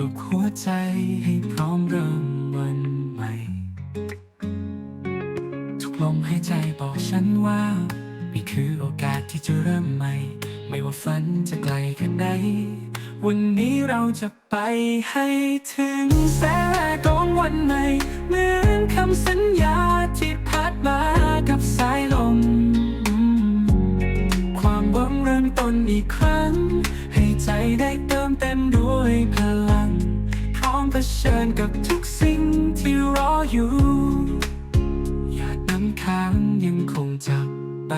ปลุกหัวใจให้พร้อมเริ่มวันใหม่ ทุกลมหายใจบอกฉันว่านี่คือโอกาสที่จะเริ่มใหม่ ไม่ว่าฝันจะไกลแค่ไหน วันนี้เราจะไปให้ถึงแสงแรกของวันใหม่เหมือนคำสัญญาที่พัดมากับสายลม ความหวังเริ่มต้นอีกครั้ง ให้ใจได้เติมเต็มด้วยพลัง ชิญกับทุกสิ่งที่รออยู่หยาดน้ำค้างยังคงจับใบ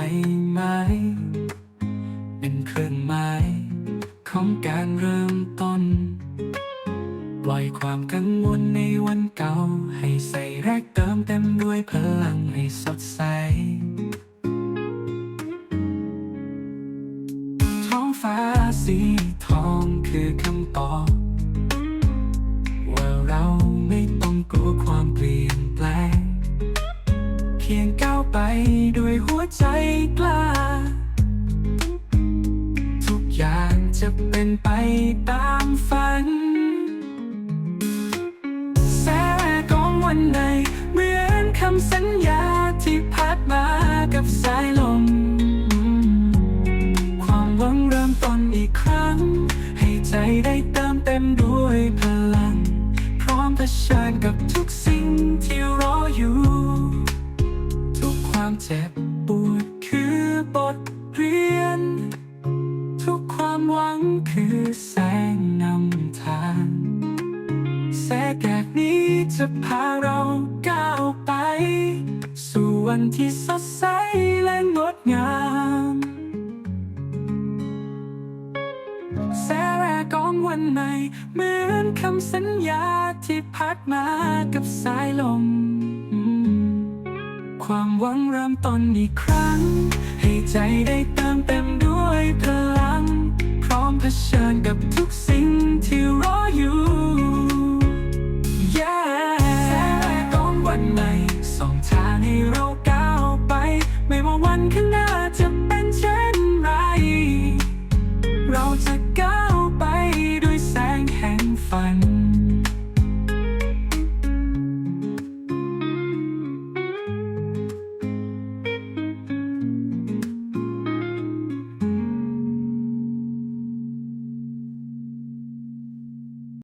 ไม้เป็นเครื่องหมายของการเริ่มต้น ปล่อยความกังวลในวันเก่า ให้ใส่แรกเติมเต็มด้วยพลังให้สดใสท้องฟ้าสีทองคือคำ พียงก้าวไปด้วยหัวใจกล้า ทุกอย่างจะเป็นไปตามฝัน แสงของวันใดเหมือนคำสัญญาที่พัดมากับสายลม ความหวังเริ่มต้นอีกครั้ง ให้ใจได้เติมเต็มด้วยพลัง พร้อมเผชิญกับทุกสิ่งที่รอ สงแกกนี้จะพาเราก้าวไป สู่วันที่สดใสและงดงามแสงแรกของวันใหม่เหมือนคำสัญญาที่พัดมากับสายลม ความหวังเริ่มต้นอีกครั้ง ให้ใจได้เติมเต็ม